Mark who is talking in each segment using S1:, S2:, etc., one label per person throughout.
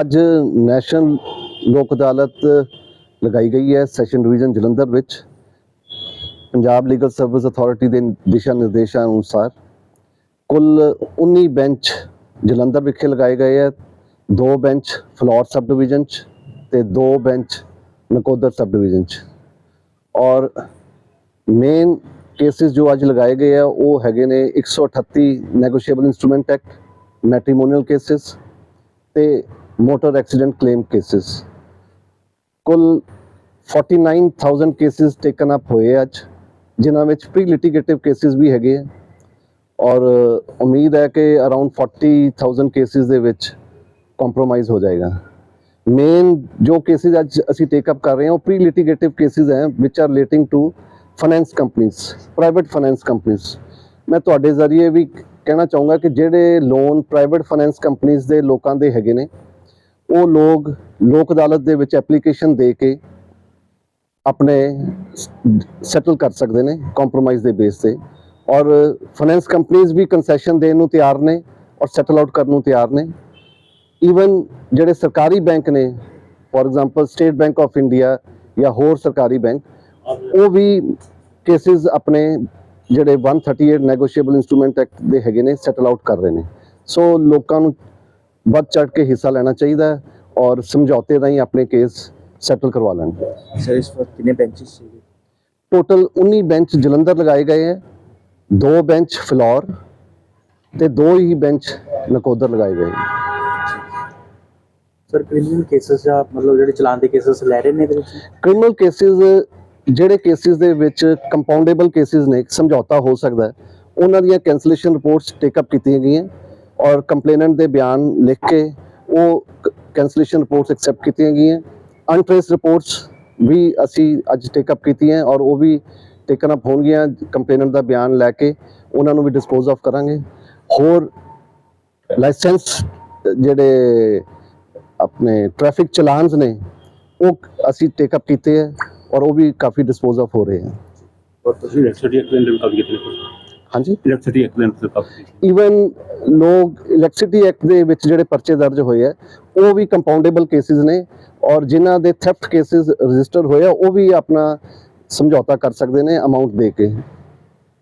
S1: ਅੱਜ ਨੈਸ਼ਨਲ ਲੋਕ ਅਦਾਲਤ ਲਗਾਈ ਗਈ ਹੈ ਸੈਸ਼ਨ ਡਿਵੀਜ਼ਨ ਜਲੰਧਰ ਵਿੱਚ। ਪੰਜਾਬ ਲੀਗਲ ਸਰਵਿਸ ਅਥਾਰਟੀ ਦੇ ਦਿਸ਼ਾ ਨਿਰਦੇਸ਼ਾਂ ਅਨੁਸਾਰ ਕੁੱਲ 19 ਬੈਂਚ ਜਲੰਧਰ ਵਿਖੇ ਲਗਾਏ ਗਏ ਹੈ, ਦੋ ਬੈਂਚ ਫਲੋਰ ਸਬ ਡਿਵੀਜ਼ਨ ਚ ਤੇ ਦੋ ਬੈਂਚ ਨਕੋਦਰ ਸਬ ਡਿਵੀਜ਼ਨ ਚ। ਔਰ ਮੇਨ ਕੇਸਿਸ ਜੋ ਅੱਜ ਲਗਾਏ ਗਏ ਆ, ਉਹ ਹੈਗੇ ਨੇ 138 negotiable instrument act matrimonial cases ਤੇ ਮੋਟਰ ਐਕਸੀਡੈਂਟ ਕਲੇਮ ਕੇਸਿਸ ਕੁੱਲ 49000 ਕੇਸਿਸ ਟੇਕਨ ਅਪ ਹੋਏ ਅੱਜ, ਜਿਨ੍ਹਾਂ ਵਿੱਚ ਪ੍ਰੀ ਲਿਟੀਗੇਟਿਵ ਕੇਸਿਸ ਵੀ ਹੈਗੇ ਆ। ਔਰ ਉਮੀਦ ਹੈ ਕਿ ਅਰਾਊਂਡ 40000 ਕੇਸਿਸ ਦੇ ਵਿੱਚ ਕੰਪਰੋਮਾਈਜ਼ ਹੋ ਜਾਏਗਾ। ਮੇਨ ਜੋ ਕੇਸਿਸ ਅੱਜ ਅਸੀਂ ਟੇਕ ਅਪ ਕਰ ਰਹੇ ਹਾਂ, ਉਹ ਪ੍ਰੀ ਲਿਟੀਗੇਟਿਵ ਕੇਸਿਸ ਹੈ ਵਿਚ are relating to finance companies private finance companies ਮੈਂ ਤੁਹਾਡੇ ਜ਼ਰੀਏ ਵੀ ਕਹਿਣਾ ਚਾਹੂੰਗਾ ਕਿ ਜਿਹੜੇ ਲੋਨ ਪ੍ਰਾਈਵੇਟ ਫਾਈਨੈਂਸ ਕੰਪਨੀਜ਼ ਦੇ ਲੋਕਾਂ ਦੇ ਹੈਗੇ ਨੇ ਉਹ ਲੋਕ ਲੋਕ ਅਦਾਲਤ ਦੇ ਵਿੱਚ ਐਪਲੀਕੇਸ਼ਨ ਦੇ ਕੇ ਆਪਣੇ ਸੈਟਲ ਕਰ ਸਕਦੇ ਨੇ ਕੰਪਰੋਮਾਈਜ਼ ਦੇ ਬੇਸ ਤੇ। ਔਰ ਫਾਈਨੈਂਸ ਕੰਪਨੀਆਂ ਵੀ ਕਨਸੈਸ਼ਨ ਦੇਣ ਨੂੰ ਤਿਆਰ ਨੇ ਔਰ ਸੈਟਲ ਆਊਟ ਕਰਨ ਨੂੰ ਤਿਆਰ ਨੇ। ਈਵਨ ਜਿਹੜੇ ਸਰਕਾਰੀ ਬੈਂਕ ਨੇ for example State Bank of India ਜਾਂ ਹੋਰ ਸਰਕਾਰੀ ਬੈਂਕ ਉਹ ਵੀ ਕੇਸਿਸ ਆਪਣੇ ਜਿਹੜੇ 138 ਨੈਗੋਸ਼ੀਏਬਲ ਇਨਸਟਰੂਮੈਂਟ ਐਕਟ ਦੇ ਹੈਗੇ ਨੇ ਸੈਟਲ ਆਊਟ ਕਰ ਰਹੇ ਨੇ। ਸੋ ਲੋਕਾਂ ਨੂੰ ਵੱਧ ਚੜ ਕੇ ਹਿੱਸਾ ਲੈਣਾ ਚਾਹੀਦਾ ਹੈ ਔਰ ਸਮਝੌਤੇ ਰਾਹੀਂ ਆਪਣੇ ਕੇਸ ਸੈਟਲ ਕਰਵਾ ਲੈਣ।
S2: ਸਰ ਇਸ ਵਕਤ ਕਿੰਨੇ ਬੈਂਚਸ ਸੀਗੇ?
S1: ਟੋਟਲ 19 ਬੈਂਚ ਜਲੰਧਰ ਲਗਾਏ ਗਏ ਹੈ ਦੋ ਬੈਂਚ ਫਲੋਰ ਤੇ ਦੋ ਹੀ ਬੈਂਚ ਨਕੋਦਰ ਲਗਾਏ ਗਏ
S2: ਸਰ ਕ੍ਰਿਮੀਨਲ ਕੇਸਸ ਜਾਂ ਮਤਲਬ ਜਿਹੜੇ ਚਲਾਨ ਦੇ ਕੇਸਸ ਲੈ ਰਹੇ ਨੇ ਇਹਦੇ ਵਿੱਚ?
S1: ਕ੍ਰਿਮੀਨਲ ਕੇਸਿਸ ਜਿਹੜੇ ਕੇਸਿਸ ਦੇ ਵਿੱਚ ਕੰਪਾਊਂਡੇਬਲ ਕੇਸਿਸ ਨੇ ਸਮਝੌਤਾ ਹੋ ਸਕਦਾ ਹੈ। ਉਹਨਾਂ ਦੀਆਂ ਕੈਂਸਲੇਸ਼ਨ ਰਿਪੋਰਟਸ ਟੇਕ ਅਪ ਕੀਤੀਆਂ ਗਈਆਂ। ਔਰ ਕੰਪਲੇਨੈਂਟ ਦੇ ਬਿਆਨ ਲਿਖ ਕੇ ਉਹ ਕੈਂਸਲੇਸ਼ਨ ਰਿਪੋਰਟਸ ਐਕਸੈਪਟ ਕੀਤੀਆਂ ਗਈਆਂ। ਅਨਟ੍ਰੇਸ ਰਿਪੋਰਟਸ ਵੀ ਅਸੀਂ ਅੱਜ ਟੇਕ ਅਪ ਕੀਤੀਆਂ ਔਰ ਉਹ ਵੀ ਟੇਕਨ ਅਪ ਹੋਣਗੀਆਂ। ਕੰਪਲੇਨੈਂਟ ਦਾ ਬਿਆਨ ਲੈ ਕੇ ਉਹਨਾਂ ਨੂੰ ਵੀ ਡਿਸਪੋਜ਼ ਆਫ ਕਰਾਂਗੇ। ਹੋਰ ਲਾਇਸੈਂਸ ਜਿਹੜੇ ਆਪਣੇ ਟ੍ਰੈਫਿਕ ਚਲਾਨਸ ਨੇ, ਉਹ ਅਸੀਂ ਟੇਕ ਅਪ ਕੀਤੇ ਹੈ ਔਰ ਉਹ ਵੀ ਕਾਫੀ ਡਿਸਪੋਜ਼ ਆਫ ਹੋ ਰਹੇ ਹਨ
S3: ਔਰ ਤੁਸੀਂ ਇਲੈਕਟ੍ਰਿਸਿਟੀ ਦੇ ਅੰਦਰ ਕਾਬੂ
S1: ਹਾਂਜੀ।
S3: ਇਲੈਕਟ੍ਰਿਸਿਟੀ ਐਕਟ ਦੇ ਅੰਦਰ ਕੀਤੇ
S1: ਈਵਨ ਲੋਕ ਇਲੈਕਟ੍ਰਿਸਿਟੀ ਐਕਟ ਦੇ ਵਿੱਚ ਜਿਹੜੇ ਪਰਚੇ ਦਰਜ ਹੋਏ ਆ ਉਹ ਵੀ ਕੰਪਾਊਂਡੇਬਲ ਕੇਸਿਸ ਨੇ ਔਰ ਜਿਨ੍ਹਾਂ ਦੇ ਥੈਫਟ ਕੇਸਿਸ ਰਜਿਸਟਰ ਹੋਏ ਆ ਉਹ ਵੀ ਆਪਣਾ ਸਮਝੌਤਾ ਕਰ ਸਕਦੇ ਨੇ ਅਮਾਉਂਟ ਦੇ ਕੇ।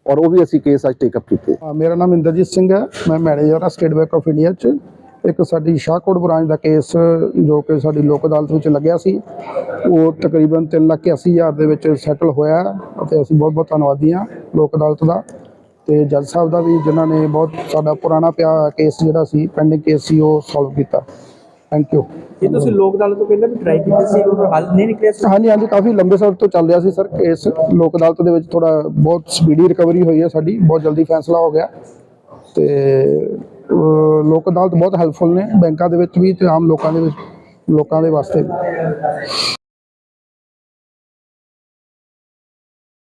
S1: ਔਰ ਉਹ ਵੀ ਅਸੀਂ ਕੇਸ ਅੱਜ ਟੇਕ ਅਪ ਕੀਤੇ।
S4: ਮੇਰਾ ਨਾਮ ਇੰਦਰਜੀਤ ਸਿੰਘ ਹੈ ਮੈਂ ਮੈਨੇਜਰ ਹਾਂ ਸਟੇਟ ਬੈਂਕ ਆਫ ਇੰਡੀਆ 'ਚ। ਇੱਕ ਸਾਡੀ ਸ਼ਾਹਕੋਟ ਬ੍ਰਾਂਚ ਦਾ ਕੇਸ ਜੋ ਕਿ ਸਾਡੀ ਲੋਕ ਅਦਾਲਤ ਵਿੱਚ ਲੱਗਿਆ ਸੀ ਉਹ ਤਕਰੀਬਨ 3 ਲੱਖ 80 ਹਜ਼ਾਰ ਦੇ ਵਿੱਚ ਸੈਟਲ ਹੋਇਆ ਅਤੇ ਅਸੀਂ ਬਹੁਤ ਬਹੁਤ ਧੰਨਵਾਦੀ ਹਾਂ ਲੋਕ ਅਦਾਲਤ ਦਾ। ਤੇ ਜੱਜ ਸਾਹਿਬ ਦਾ ਵੀ ਜਿਨ੍ਹਾਂ ਨੇ ਬਹੁਤ ਸਾਡਾ ਪੁਰਾਣਾ ਪਿਆ ਕੇਸ ਜਿਹੜਾ ਸੀ ਪੈਂਡਿੰਗ ਕੇਸ ਸੀ ਉਹ ਸੋਲਵ ਕੀਤਾ। ਥੈਂਕ ਯੂ
S2: ਇਹ ਤੁਸੀਂ ਲੋਕ ਅਦਾਲਤ ਤੋਂ ਪਹਿਲਾਂ ਵੀ ਟਰਾਈ ਕੀਤੀ ਸੀ ਉਹਦਾ ਹੱਲ ਨਹੀਂ ਨਿਕਲਿਆ ਸੀ?
S4: ਹਾਂਜੀ ਹਾਂਜੀ ਕਾਫੀ ਲੰਬੇ ਸਮੇਂ ਤੋਂ ਚੱਲ ਰਿਹਾ ਸੀ ਸਰ ਕੇਸ ਲੋਕ ਅਦਾਲਤ ਦੇ ਵਿੱਚ ਥੋੜਾ ਬਹੁਤ ਸਪੀਡੀ ਰਿਕਵਰੀ ਹੋਈ ਹੈ ਸਾਡੀ ਬਹੁਤ ਜਲਦੀ ਫੈਸਲਾ ਹੋ ਗਿਆ। ਤੇ ਲੋਕ ਅਦਾਲਤ ਬਹੁਤ ਹੈਲਪਫੁਲ ਨੇ ਬੈਂਕਾਂ ਦੇ ਵਿੱਚ ਵੀ ਤੇ ਆਮ ਲੋਕਾਂ ਦੇ ਵਿੱਚ ਲੋਕਾਂ ਦੇ ਵਾਸਤੇ ਵੀ।